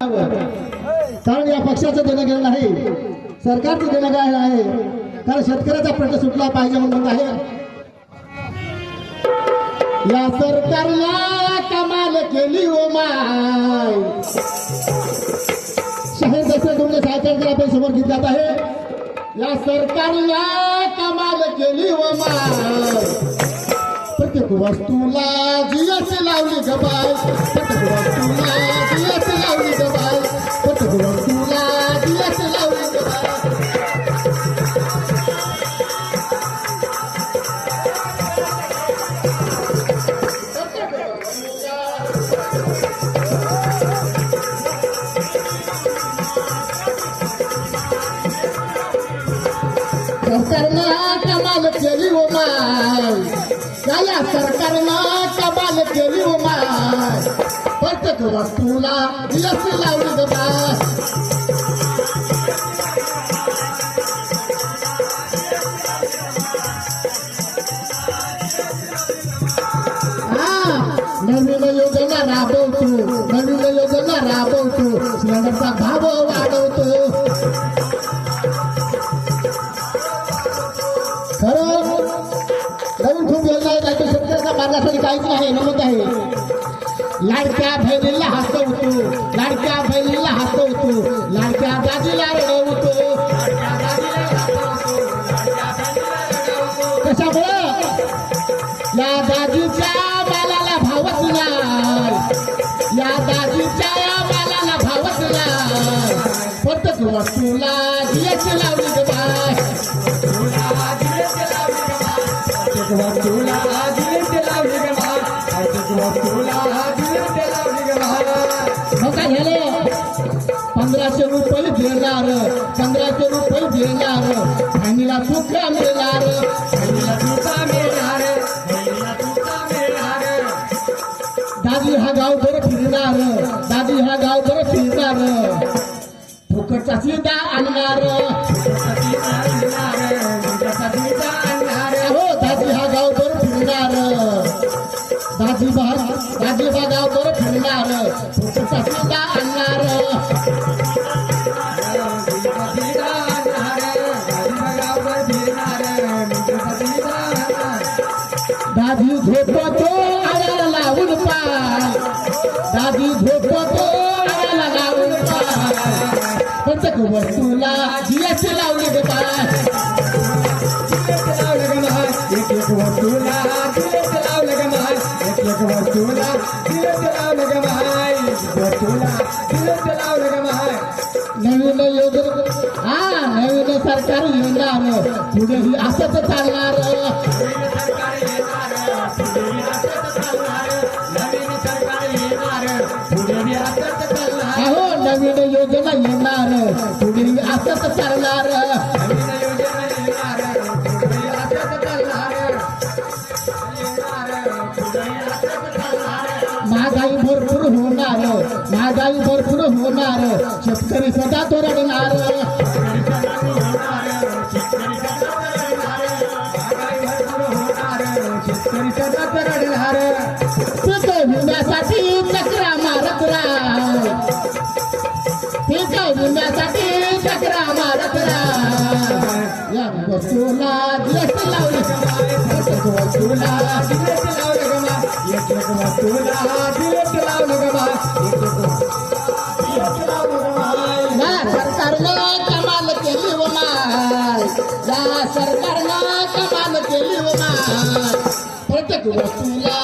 कारण या पक्षाचं देणं घेणं नाही. सरकारचं देणं काय आहे. कारण शेतकऱ्याचा प्रश्न सुटला पाहिजे म्हणून आहे. या सरकारला कमाल केली ओ माय. शहर दसरे तुमचे सायकल आपण समोर घेत जात आहे. या सरकारला कमाल केली ओ माय. प्रत्येक वस्तूला जियस लावली गबाय प्रत्येक वस्तूला सरकारनं कमाल केली ओ हो माय. प्रत्येक वस्तूला यश लावली नवीन योजना राबवतो नवीन योजना राबवतो. सिलेंडरचा भाव मार्गासाठी आहे नमत आहे. लाडक्या बहिणीला हसवतो लाडक्या बहिणीला हसवतो लाडक्या दादीला रडवतो. कशामुळं? या दाजीच्या मालाला भावच नाही. या दादीच्या मालाला भावच नाही. प्रत्येक तुला जिएस लावली ग तुला तुला मिळणार. चंद्राचे रूप रुपये बहिणीला सुख मिळणार. बहिणीला सुखा मिळणार. दादी हा गाव बरं फिरणार. दादी हा गाव बरं फिरणार. फुकटचा सीता आणणार. हो दादी हा गाव बरं फिरणार. दादी बा दादी हा गाव बरं फिरणार. फुकटचा सीता आणणार. दादी झोपतो आला लावून पाय दादी झोपतो आला लावून पाय प्रत्येक वस्तूला जीएस लावली ग पाय नवीन योजना हा नवीन सरकार येणार पुढे असंच चालणार. महागाई भरपूर होणार. महागाई भरपूर होणार. शेतकरी सदा तो रडणार पीक विम्यासाठी चक्रा मारत राह पीक विम्यासाठी चक्रा मारत राह या वस्तूला कमाल केली व माय सरकारनं कमाल केली व माय प्रत्येक वस्तूला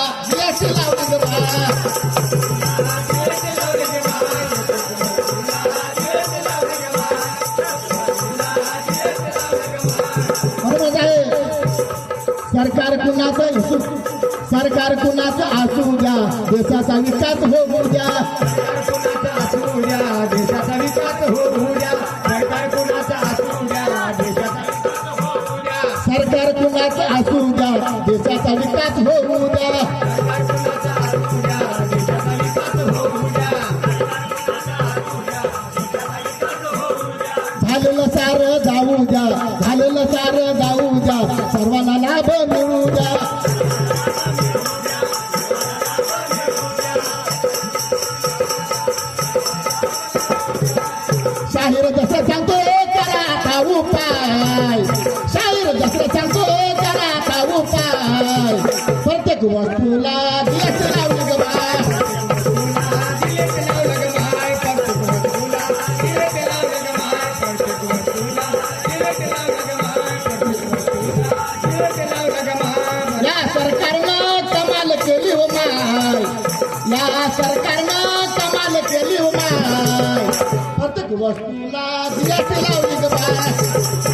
बरोबर आहे. सरकार कुणाचं सरकार कुणाचं असू द्या? देशाचा विकास होऊ द्या. देशाचा विकास होऊ द्या. सरकार कोणाचा असू द्या? देशाचा सरकार कुणाचं असू द्या? देशाचा विकास होऊ द्या. झालेलं सार जाऊ द्या. झालेलं सार जाऊ द्या. सर्वांना लाभ मिळू द्या. सांगतो करा आता उपाय शाहीर जसं सांगतो करा आता उपाय प्रत्येक वस्तूला दिवस लावली ग बाय दिले ते लावलं ग माय, प्रत्येक वस्तूला. दिले ते लावलं ग माय, प्रत्येक वस्तूला. दिले ते लावलं ग माय, प्रत्येक वस्तूला. दिले ते लावलं ग माय. या सरकारनं कमाल केली हो माय या सरकारनं कमाल केली हो माय प्रत्येक वस्तूला लावली ग ग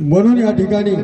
म्हणून या ठिकाणी